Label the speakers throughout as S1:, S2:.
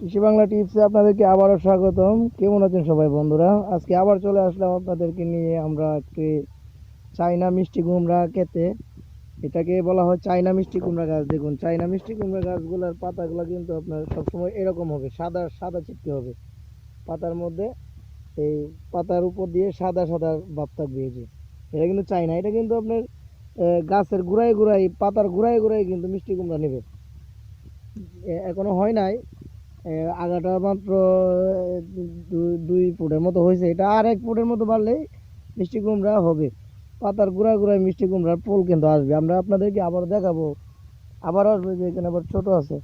S1: কৃষি বাংলা টিপসে আপনাদেরকে আবারও স্বাগতম। কেমন আছেন সবাই বন্ধুরা? আজকে আবার চলে আসলাম আপনাদেরকে নিয়ে আমরা একটি চাইনা মিষ্টি কুমড়া খেতে। এটাকে বলা হয় চাইনা মিষ্টি কুমড়া গাছ। দেখুন চাইনা মিষ্টি কুমড়া গাছগুলোর পাতাগুলো কিন্তু আপনার সবসময় এরকম হবে, সাদা সাদা চিপতে হবে। পাতার মধ্যে এই পাতার উপর দিয়ে সাদা সাদা ভাব থাকবে যে। এটা কিন্তু চাইনা এটা কিন্তু আপনার গাছের গোড়ায় গোড়ায়, পাতার গোড়ায় গোড়ায় কিন্তু মিষ্টি কুমড়া নেবে। এ- এখনও হয় নাই আগাটা মাত্র দুই ফুটের মতো হয়েছে। এটা আর এক ফুটের মতো বাড়লেই মিষ্টি কুমড়া হবে। পাতার গুঁড়া গুঁড়ায় মিষ্টি কুমড়ার ফুল কিন্তু আসবে। আমরা আপনাদেরকে আবার দেখাবো। আবার আসবে যে এখানে আবার ছোট আছে।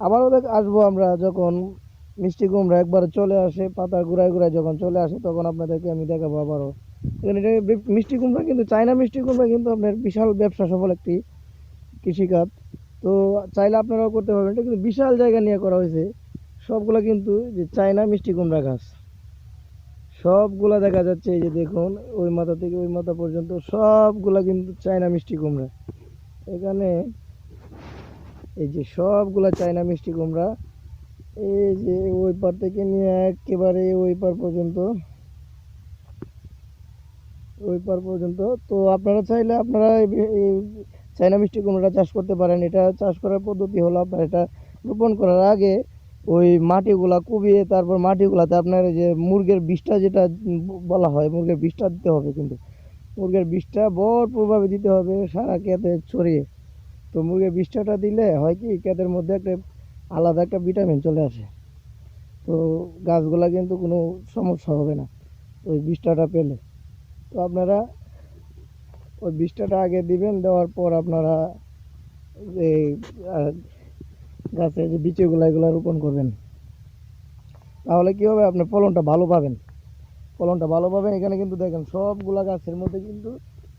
S1: আবারও দেখ, আসব আমরা যখন মিষ্টি কুমড়া একবার চলে আসে, পাতার গুঁড়ায় গুঁড়ায় যখন চলে আসে, তখন আপনাদেরকে আমি দেখাবো আবারও। এখানে মিষ্টি কুমড়া কিন্তু, চায়না মিষ্টি কুমড়া কিন্তু আপনার বিশাল ব্যবসা, সফল একটি কৃষিকাজ তো চাইলে আপনারাও করতে পারবেন। এটা কিন্তু বিশাল জায়গা নিয়ে করা হয়েছে। সবগুলা কিন্তু যে চায়না মিষ্টি কুমড়া গাছ। সবগুলা দেখা যাচ্ছে এই যে দেখুন, ওই মাথা থেকে ওই মাথা পর্যন্ত সবগুলা কিন্তু চায়না মিষ্টি কুমড়া। এখানে এই যে সবগুলা চায়না মিষ্টি কুমড়া, এই যে ওই পার থেকে নিয়ে একেবারে ওই পার পর্যন্ত, ওই পার পর্যন্ত। তো আপনারা চাইলে আপনারা এই- চায়না মিষ্টি কুমড়া চাষ করতে পারেন। এটা চাষ করার পদ্ধতি হলো আপনার এটা রোপণ করার আগে ওই মাটিগুলা কুবিয়ে তারপর মাটিগুলাতে আপনার যে মুরগের বিষটা যেটা বলা হয়, মুরগের বিষটা দিতে হবে কিন্তু। মুরগের বিষটা ভরপুরভাবে দিতে হবে সারা ক্ষেতে ছড়িয়ে। তো মুরগির বিষটাটা দিলে হয় কি, ক্ষেতের মধ্যে একটা আলাদা একটা ভিটামিন চলে আসে। তো গাছগুলা কিন্তু কোনো সমস্যা হবে না ওই বিষটাটা পেলে। তো আপনারা ওই বিষটাটা আগে দিবেন, দেওয়ার পর আপনারা এই গাছে যে বিচিগুলো এগুলো রোপণ করবেন। তাহলে কি হবে? আপনি ফলনটা ভালো পাবেন। ফলনটা ভালো পাবেন। এখানে কিন্তু দেখেন, সবগুলা গাছের মধ্যে কিন্তু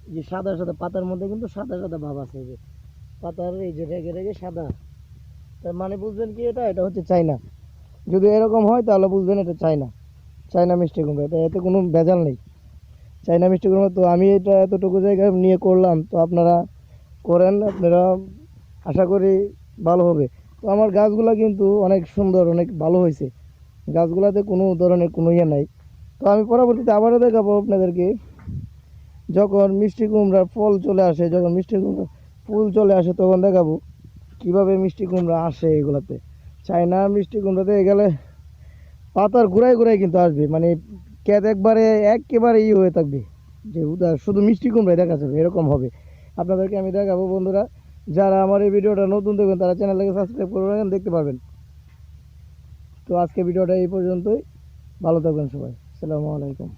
S1: যে সাদা সাদা পাতার মধ্যে কিন্তু সাদা সাদা ভাব আছে যে। পাতার এই যে রেগে রেগে সাদা। তার মানে বুঝবেন কি এটা? এটা হচ্ছে চাইনা যদি এরকম হয়, তাহলে বুঝবেন এটা চাইনা চাইনা মিষ্টি কুমড়া। এটা এতে কোনো ভেজাল নেই। চাইনা মিষ্টি কুমড়া তো আমি এটা এতটুকু জায়গায় নিয়ে করলাম। তো আপনারা করেন, আপনারা আশা করি ভালো হবে। তো আমার গাছগুলা কিন্তু অনেক সুন্দর, অনেক ভালো হয়েছে। গাছগুলাতে কোনো ধরনের কোনো ইয়ে নাই। তো আমি পরবর্তীতে আবারও দেখাবো আপনাদেরকে। যখন মিষ্টি কুমড়ার ফল চলে আসে, যখন মিষ্টি কুমড়া ফুল চলে আসে, তখন দেখাবো কীভাবে মিষ্টি কুমড়া আসে এগুলাতে। চায়না মিষ্টি কুমড়াতে গেলে পাতার গোড়ায় গোড়ায় কিন্তু আসবে। মানে ক্যাত একবারে একেবারে ই হয়ে থাকবে। যে শুধু মিষ্টি কুমড়াই দেখা যাবে, এরকম হবে। আপনাদেরকে আমি দেখাবো বন্ধুরা। যারা আমার এই ভিডিওটা নতুন দেখবেন, তারা চ্যানেলটাকে সাবস্ক্রাইব করে রাখেন, দেখতে পাবেন। তো আজকে ভিডিওটা এই পর্যন্তই। ভালো থাকবেন সবাই। আসসালামু আলাইকুম।